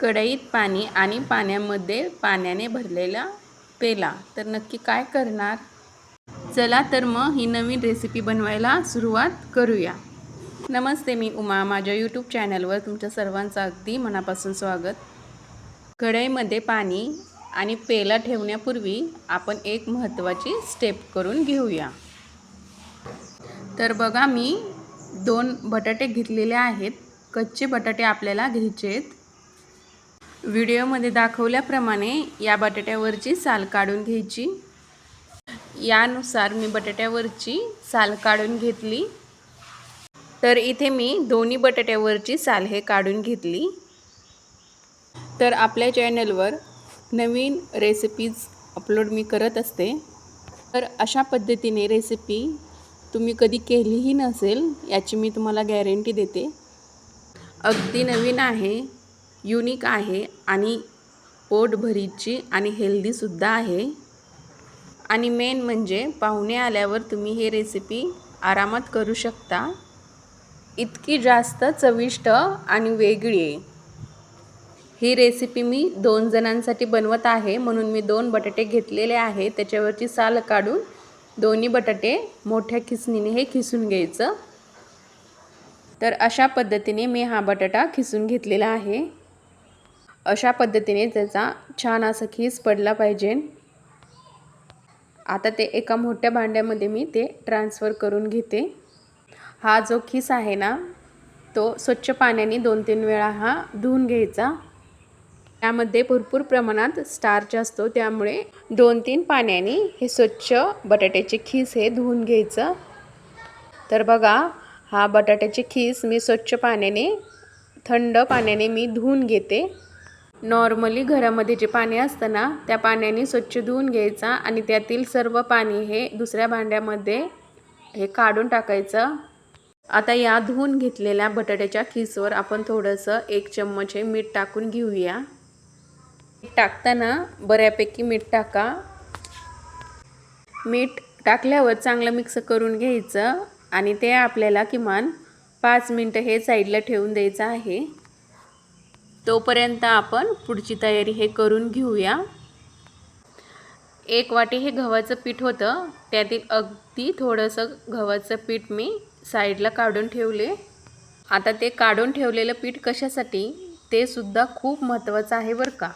कढईत पाणी आणि पाण्यामध्ये पाण्याने भरलेला पेला. तर नक्की काय करणार? चला तर मग ही नवीन रेसिपी बनवायला सुरुवात करूया. नमस्ते मी उमा. माझ्या यूट्यूब चॅनलवर तुमच्या सर्वांचं अगदी मनापासून स्वागत. कढईमध्ये पाणी आणि पेला ठेवण्यापूर्वी आपण एक महत्त्वाची स्टेप करून घेऊया. तर बघा मी दोन बटाटे घेतलेले आहेत. कच्चे बटाटे आपल्याला घ्यायचे आहेत. व्हिडिओमध्ये दाखवल्याप्रमाणे या बटाट्यावरची साल काढून घ्यायची. यानुसार मी बटाट्यावरची साल काढून घेतली. तर इथे मी दोन्ही बटाट्यावरची साल हे काढून घेतली. तर आपल्या चॅनलवर नवीन रेसिपीज अपलोड मी करत असते. तर अशा पद्धतीने रेसिपी तुम्ही कधी केलीही नसेल याची मी तुम्हाला गॅरंटी देते. अगदी नवीन आहे. युनिक आहे आणि पोटभरीची आणि हेल्दीसुद्धा आहे. आणि मेन म्हणजे पाहुणे आल्यावर तुम्ही हे रेसिपी आरामात करू शकता. इतकी जास्त चविष्ट आणि वेगळी. आहे ही रेसिपी मी दोन जणांसाठी बनवत आहे. म्हणून मी दोन बटाटे घेतलेले आहे त्याच्यावरची साल काढून दोन्ही बटाटे मोठ्या खिसणीने हे खिसून घ्यायचं. तर अशा पद्धतीने मी हा बटाटा खिसून घेतलेला आहे. अशा पद्धतीने त्याचा छान असा खीस पडला पाहिजे. आता ते एका मोठ्या भांड्यामध्ये मी ते ट्रान्सफर करून घेते. हा जो खीस आहे ना तो स्वच्छ पाण्याने दोन तीन वेळा हा धुवून घ्यायचा. त्यामध्ये भरपूर प्रमाणात स्टार्च असतो त्यामुळे दोन तीन पाण्याने हे स्वच्छ बटाट्याचे खीस हे धुवून घ्यायचं. तर बघा हा बटाट्याची खीस मी स्वच्छ पाण्याने थंड पाण्याने मी धुवून घेते. नॉर्मली घरामध्ये जे पाणी असतं ना त्या पाण्याने स्वच्छ धुवून घ्यायचा आणि त्यातील सर्व पाणी हे दुसऱ्या भांड्यामध्ये हे काढून टाकायचं. आता या धुवून घेतलेल्या बटाट्याच्या खीसवर आपण थोडंसं एक चम्मच हे मीठ टाकून घेऊया. मीठ टाकताना बऱ्यापैकी मीठ टाका. मीठ टाकल्यावर चांगलं मिक्स करून घ्यायचं आणि ते आपल्याला किमान पाच मिनटं हे साईडला ठेवून द्यायचं आहे. तोपर्यंत आपण पुढची तयारी हे करून घेऊया. एक वाटी हे गव्हाचं पीठ होतं. त्यातील अगदी थोडंसं गव्हाचं पीठ मी साईडला काढून ठेवले. आता ते काढून ठेवलेलं पीठ कशासाठी ते सुद्धा खूप महत्त्वाचं आहे बरं का.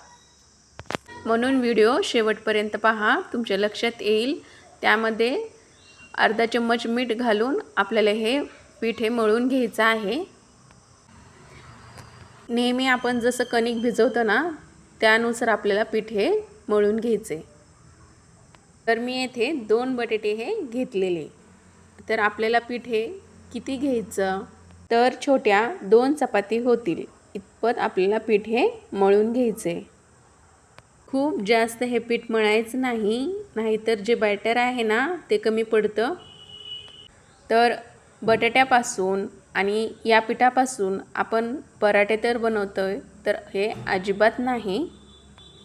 म्हणून व्हिडिओ शेवटपर्यंत पहा. तुमच्या लक्षात येईल. त्यामध्ये अर्धा चम्मच मीठ घालून आपल्याला हे पीठ हे मळून घ्यायचं आहे. नेहमी आपण जसं कणिक भिजवतो ना त्यानुसार आपल्याला पीठ हे मळून घ्यायचे. तर मी येथे दोन बटाटे हे घेतलेले. तर आपल्याला पीठ हे किती घ्यायचं? तर छोट्या दोन चपाती होतील. इतपत आपल्याला पीठ हे मळून घ्यायचे. खूप जास्त हे पीठ मळायचं नाही नाहीतर जे बॅटर आहे ना ते कमी पडतं. तर बटाट्यापासून आणि या पिठापासून आपण पराठे तर बनवतो आहे तर हे अजिबात नाही.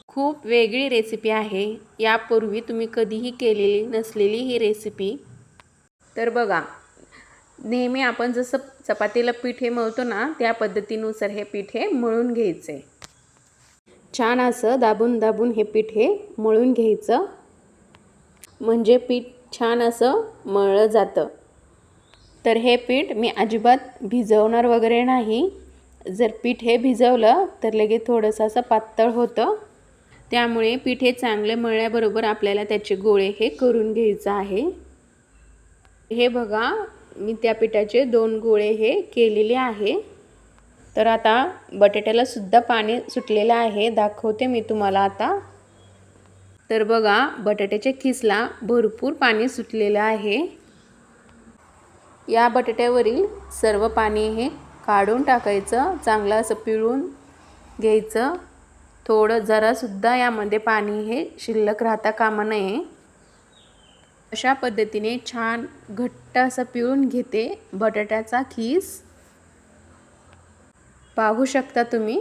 खूप वेगळी रेसिपी आहे. यापूर्वी तुम्ही कधीही केलेली नसलेली ही रेसिपी तर बघा नेहमी आपण जसं चपातीला पीठ हे मळतो ना त्या पद्धतीनुसार हे पीठ हे मळून घ्यायचे. छान असं दाबून दाबून हे पीठ हे मळून घ्यायचं. म्हणजे पीठ छान असं मळलं जातं. तर हे पीठ मी अजिबात भिजवणार वगैरे नाही. जर पीठ हे भिजवलं तर लगेच थोडंसं असं पातळ होतं. त्यामुळे पीठ हे चांगले मळल्याबरोबर आपल्याला त्याचे गोळे हे करून घ्यायचं आहे. हे बघा मी त्या पिठाचे दोन गोळे हे केलेले आहे. तर आता बटाट्याला सुद्धा पाणी सुटलेलं आहे. दाखवते मी तुम्हाला आता. तर बघा बटाट्याच्या खिसला भरपूर पाणी सुटलेलं आहे. या बटाट्यावरील सर्व पाणी हे काढून टाकायचं चांगलं असं पिळून घ्यायचं. थोडं जरासुद्धा यामध्ये पाणी हे शिल्लक राहता कामा नये. अशा पद्धतीने छान घट्ट असं पिळून घेते बटाट्याचा खीस. पाहू शकता तुम्ही?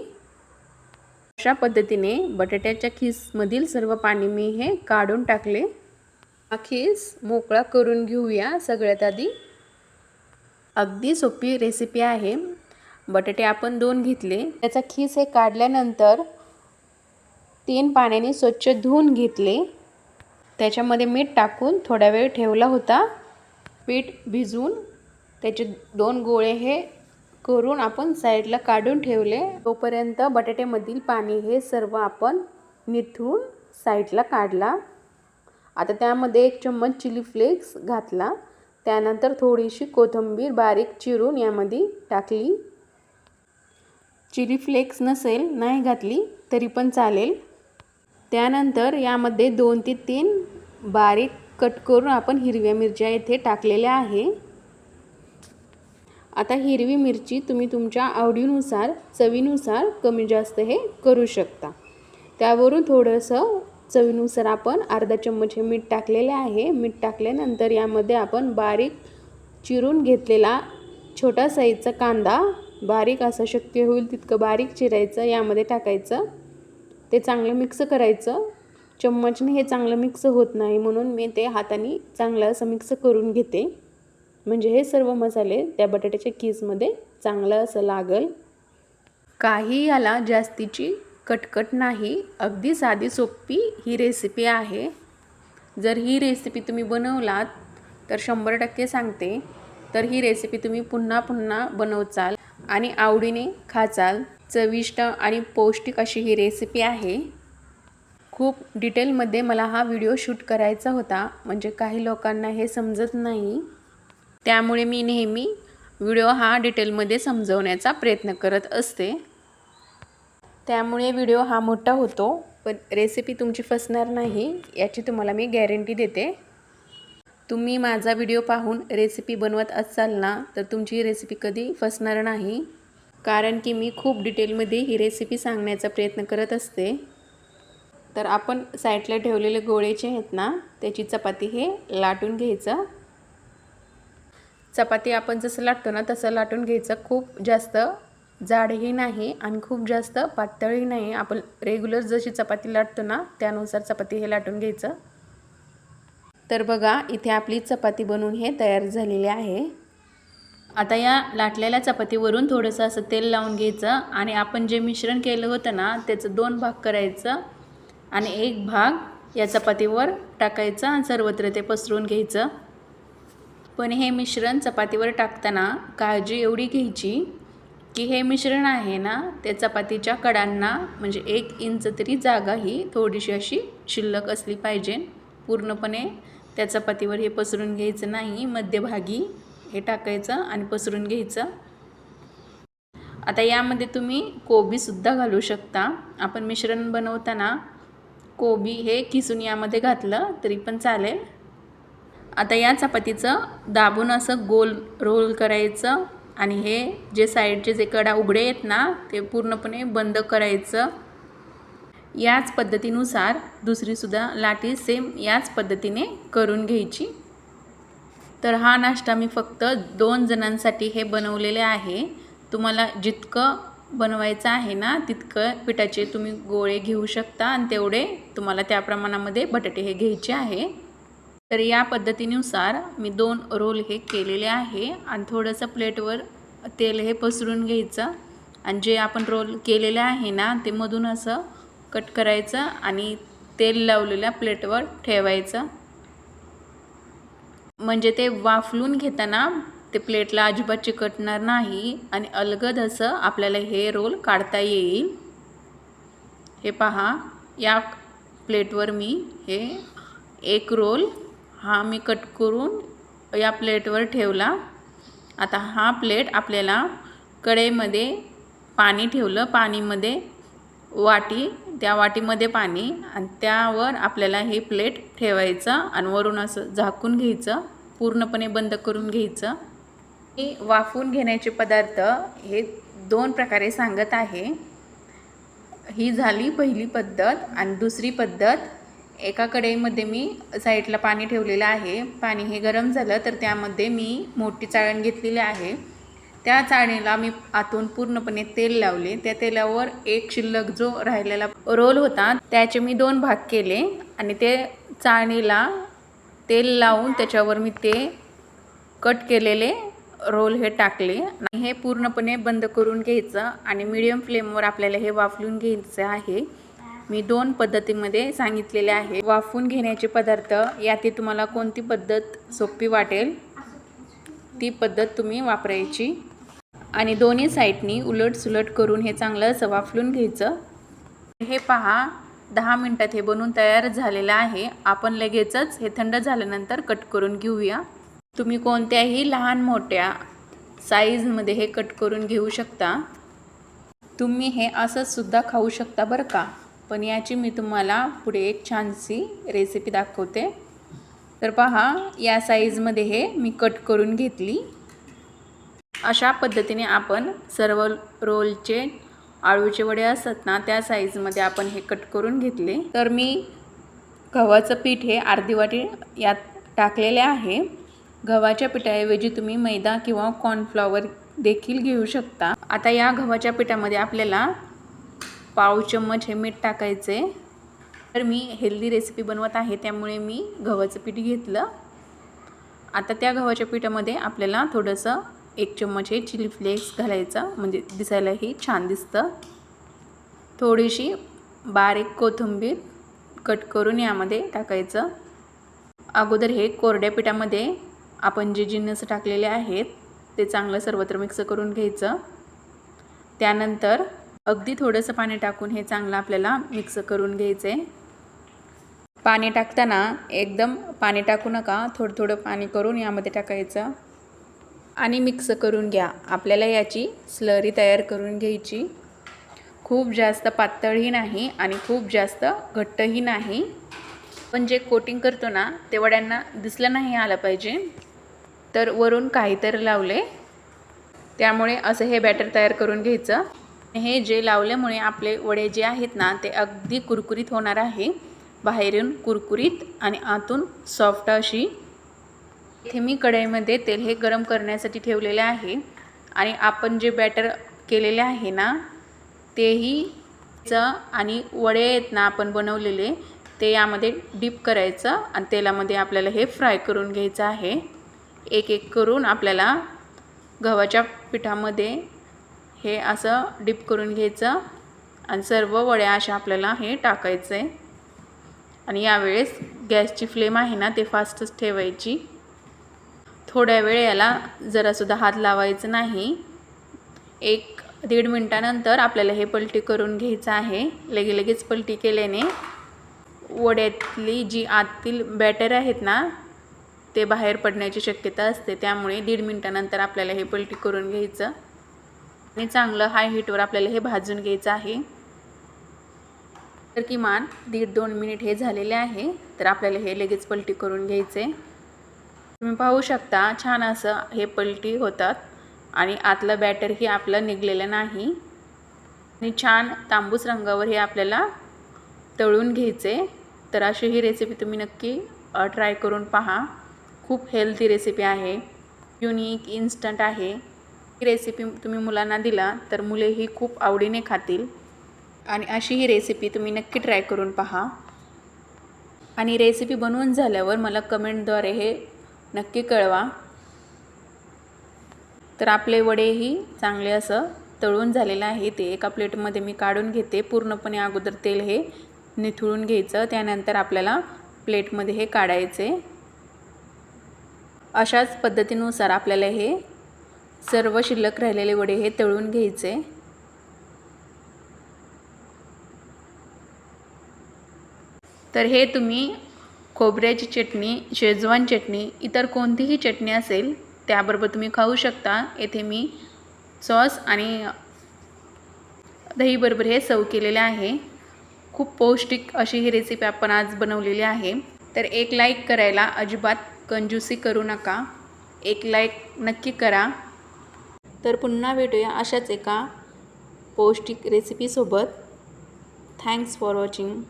अशा पद्धतीने बटाट्याच्या खीसमधील सर्व पाणी मी हे काढून टाकले. हा खीस मोकळा करून घेऊया सगळ्यात आधी. अगदी सोपी रेसिपी आहे. बटाटे आपण दोन घेतले. त्याचा खीस हे काढल्यानंतर तीन पाण्याने स्वच्छ धुवून घेतले. त्याच्यामध्ये मीठ टाकून थोडा वेळ ठेवला होता. पीठ भिजवून त्याचे दोन गोळे हे करून आपण साईडला काढून ठेवले. तोपर्यंत बटाट्यामधील पाणी हे सर्व आपण निथून साईडला काढला. आता त्यामध्ये एक चम्मच चिली फ्लेक्स घातला. त्यानंतर थोडीशी कोथिंबीर बारीक चिरून यामध्ये टाकली. चिली फ्लेक्स नसेल नाही घातली तरी पण चालेल. त्यानंतर यामध्ये दोन ते तीन बारीक कट करून आपण हिरव्या मिरच्या येथे टाकलेल्या आहे. आता हिरवी मिरची तुम्ही तुमच्या आवडीनुसार चवीनुसार कमी जास्त हे करू शकता. त्यावरून थोडंसं चवीनुसार आपण अर्धा चम्मच हे मीठ टाकलेले आहे. मीठ टाकल्यानंतर यामध्ये आपण बारीक चिरून घेतलेला छोटा साईजचा कांदा बारीक असं शक्य होईल तितकं बारीक चिरायचं यामध्ये टाकायचं. ते चांगलं मिक्स करायचं. चम्मचने हे चांगलं मिक्स होत नाही म्हणून मी ते हाताने चांगलं असं मिक्स करून घेते. म्हणजे हे सर्व मसाले त्या बटाट्याच्या कीजमध्ये चांगलं असं लागल. काही याला जास्तीची कटकट नाही अगदी साधी सोपी ही रेसिपी आहे. जर ही रेसिपी तुम्ही बनवलात तर शंभर टक्के सांगते तर ही रेसिपी तुम्ही पुन्हा पुन्हा बनवचाल आणि आवडीने खाचाल. चविष्ट आणि पौष्टिक अशी ही रेसिपी आहे. खूप डिटेलमध्ये मला हा व्हिडिओ शूट करायचा होता म्हणजे काही लोकांना हे समजत नाही. त्यामुळे मी नेहमी व्हिडिओ हा डिटेलमध्ये समजवण्याचा प्रयत्न करत असते. त्यामुळे व्हिडिओ हा मोठा होतो. पण रेसिपी तुमची फसणार नाही याची तुम्हाला मी गॅरंटी देते. तुम्ही माझा व्हिडिओ पाहून रेसिपी बनवत असाल ना तर तुमची रेसिपी कधी फसणार नाही. कारण की मी खूप डिटेलमध्ये ही रेसिपी सांगण्याचा प्रयत्न करत असते. तर आपण साईडला ठेवलेले गोळेचे आहेत ना त्याची चपाती हे लाटून घ्यायचं. चपाती आपण जसं लाटतो ना तसं लाटून घ्यायचं. खूप जास्त जाडही नाही आणि खूप जास्त पातळही नाही. आपण रेग्युलर जशी चपाती लाटतो ना त्यानुसार चपाती हे लाटून घ्यायचं. तर बघा इथे आपली चपाती बनवून हे तयार झालेली आहे. आता या लाटलेल्या चपातीवरून थोडंसं असं तेल लावून घ्यायचं आणि आपण जे मिश्रण केलं होतं ना त्याचं दोन भाग करायचं आणि एक भाग या चपातीवर टाकायचा आणि सर्वत्र ते पसरून घ्यायचं. पण हे मिश्रण चपातीवर टाकताना काळजी एवढी घ्यायची की हे मिश्रण आहे ना त्या चपातीच्या कडांना म्हणजे एक इंच तरी जागा ही थोडीशी अशी शिल्लक असली पाहिजे. पूर्णपणे त्या चपातीवर हे पसरून घ्यायचं नाही. मध्यभागी हे टाकायचं आणि पसरून घ्यायचं. आता यामध्ये तुम्ही कोबीसुद्धा घालू शकता. आपण मिश्रण बनवताना कोबी हे किसून यामध्ये घातलं तरी पण चालेल. आता या चपातीचं दाबून असं गोल रोल करायचं. आणि हे जे साईडचे जे कडा उघडे आहेत ना ते पूर्णपणे बंद करायचं. याच पद्धतीनुसार दुसरीसुद्धा लाटी सेम याच पद्धतीने करून घ्यायची. तर हा नाश्ता मी फक्त दोन जणांसाठी हे बनवलेले आहे. तुम्हाला जितकं बनवायचं आहे ना तितकं पिठाचे तुम्ही गोळे घेऊ शकता आणि तेवढे तुम्हाला त्या प्रमाणामध्ये बटाटे हे घ्यायचे आहे. तर या पद्धतीनुसार मी दोन रोल हे केलेले आहे. आणि थोडंसं प्लेटवर तेल हे पसरून घ्यायचं. आणि जे आपण रोल केलेले आहे ना ते मधून असं कट करायचं आणि तेल लावलेल्या प्लेटवर ठेवायचं. म्हणजे ते वाफलून घेताना ते प्लेटला अजिबात चिकटणार नाही आणि अलगद असं आपल्याला हे रोल काढता येईल. हे पहा या प्लेटवर मी हे एक रोल हा मी कट करून या प्लेटवर ठेवला. आता हा प्लेट आपल्याला कढईमध्ये पाणी ठेवलं. पाणीमध्ये वाटी त्या वाटीमध्ये पाणी आणि त्यावर आपल्याला हे प्लेट ठेवायचं आणि वरून असं झाकून घ्यायचं. पूर्णपणे बंद करून घ्यायचं. मी वाफून घेण्याचे पदार्थ हे दोन प्रकारे सांगत आहे. ही झाली पहिली पद्धत आणि दुसरी पद्धत एका कढईमध्ये मी साईडला पाणी ठेवलेलं आहे. पाणी हे गरम झालं तर त्यामध्ये मी मोठी चाळण घेतलेली आहे. त्या चाळणीला मी आतून पूर्णपणे तेल लावले. त्या तेलावर एक शिल्लक जो राहिलेला रोल होता त्याचे मी दोन भाग केले आणि ते चाळणीला तेल लावून त्याच्यावर मी ते कट केलेले रोल हे टाकले. आणि हे पूर्णपणे बंद करून घ्यायचं आणि मीडियम फ्लेमवर आपल्याला हे वाफलून घ्यायचं आहे. मी दोन पद्धतीमध्ये सांगितलेले आहे. वाफवून घेण्याचे पदार्थ यातील तुम्हाला कोणती पद्धत सोपी वाटेल? ती पद्धत तुम्ही वापरायची. आणि दोन्ही साईडनी उलट सुलट करून हे चांगलं असं वाफलून घ्यायचं. हे पहा दहा मिनटात हे बनवून तयार झालेलं आहे. आपण लगेचच हे थंड झाल्यानंतर कट करून घेऊया. तुम्ही कोणत्याही लहान मोठ्या साईजमध्ये हे कट करून घेऊ शकता. तुम्ही हे असंच सुद्धा खाऊ शकता बरं का? पण याची मी तुम्हाला पुढे एक छानशी रेसिपी दाखवते. तर पहा या साईजमध्ये हे मी कट करून घेतली. अशा पद्धतीने आपण सर्व रोलचे आळूचे वडे असतात ना त्या साईजमध्ये आपण हे कट करून घेतले. तर मी गव्हाचं पीठ हे अर्धी वाटी यात टाकलेले आहे. गव्हाच्या पिठाऐवजी तुम्ही मैदा किंवा कॉर्नफ्लॉवर देखील घेऊ शकता. आता या गव्हाच्या पिठामध्ये आपल्याला पाव चम्मच हे मीठ टाकायचे. तर मी हेल्दी रेसिपी बनवत आहे त्यामुळे मी गव्हाचं पीठ घेतलं. आता त्या गव्हाच्या पिठामध्ये आपल्याला थोडंसं एक चम्मच हे चिली फ्लेक्स घालायचं म्हणजे दिसायलाही छान दिसतं. थोडीशी बारीक कोथिंबीर कट करून यामध्ये टाकायचं. अगोदर हे कोरड्या पिठामध्ये आपण जे जिन्नस टाकलेले आहेत ते चांगलं सर्वत्र मिक्स करून घ्यायचं. त्यानंतर अगदी थोडंसं पाणी टाकून हे चांगलं आपल्याला मिक्स करून घ्यायचं आहे पाणी टाकताना एकदम पाणी टाकू नका थोडं थोडं पाणी करून यामध्ये टाकायचं. आणि मिक्स करून घ्या. आपल्याला याची स्लरी तयार करून घ्यायची. खूप जास्त पातळही नाही आणि खूप जास्त घट्टही नाही. पण जे कोटिंग करतो ना ते वड्यांना दिसलं नाही आलं पाहिजे. तर वरून काहीतरी लावले. त्यामुळे असं हे बॅटर तयार करून घ्यायचं. हे जे लावल्यामुळे आपले वडे जे आहेत ना ते अगदी कुरकुरीत होणार आहे. बाहेरून कुरकुरीत आणि आतून सॉफ्ट अशी इथे मी कढईमध्ये तेल हे गरम करण्यासाठी ठेवलेले आहे. आणि आपण जे बॅटर केलेले आहे ना तेही आणि वडे आहेत ना आपण बनवलेले ते यामध्ये डीप करायचं आणि तेलामध्ये आपल्याला हे फ्राय करून घ्यायचं आहे. एक एक करून आपल्याला गव्हाच्या पिठामध्ये हे असं डिप करून घ्यायचं. आणि सर्व वड्या अशा आपल्याला हे टाकायचं आहे आणि यावेळेस गॅसची फ्लेम आहे ना ते फास्टच ठेवायची. थोड्या वेळ याला जरासुद्धा हात लावायचं नाही. एक दीड मिनटानंतर आपल्याला हे पलटी करून घ्यायचं आहे. लगे लगेच पलटी केल्याने वड्यातली जी आतील बॅटर आहेत ना ते बाहेर पडण्याची शक्यता असते. त्यामुळे दीड मिनटानंतर आपल्याला हे पलटी करून घ्यायचं. आणि चांगलं हाय हीटवर आपल्याला हे भाजून घ्यायचं आहे. तर किमान दीड दोन मिनिट हे झालेले आहे. तर आपल्याला हे लगेच पलटी करून घ्यायचे. तुम्ही पाहू शकता छान असं हे पलटी होतात आणि आतलं बॅटरही आपलं निघलेलं नाही. आणि छान तांबूस रंगावर हे आपल्याला तळून घ्यायचे. तर अशी ही रेसिपी तुम्ही नक्की ट्राय करून पहा. खूप हेल्दी रेसिपी आहे. युनिक इन्स्टंट आहे. ही रेसिपी तुम्ही मुलांना दिला तर मुले ही खूप आवडीने खातील. आणि अशी ही रेसिपी तुम्ही नक्की ट्राय करून पहा. आणि रेसिपी बनवून झाल्यावर मला कमेंटद्वारे हे नक्की कळवा. तर आपले वडेही चांगले असं तळून झालेलं आहे ते. एका प्लेटमध्ये मी काढून घेते. पूर्णपणे अगोदर तेल हे निथळून घ्यायचं. त्यानंतर आपल्याला प्लेटमध्ये हे काढायचे. अशाच पद्धतीनुसार आपल्याला हे सर्व शिल्लक राहिलेले वडे हे तळून घ्यायचे. तर हे तुम्ही खोबऱ्याची चटणी शेजवान चटणी इतर कोणतीही चटणी असेल त्याबरोबर तुम्ही खाऊ शकता. येथे मी सॉस आणि दहीबरोबर हे सव केलेले आहे. खूप पौष्टिक अशी ही रेसिपी आपण आज बनवलेली आहे. तर एक लाईक करायला अजिबात कंजूसी करू नका. एक लाईक नक्की करा. तर पुन्हा भेटूया अशाच एका पौष्टिक रेसिपीसोबत थँक्स फॉर वॉचिंग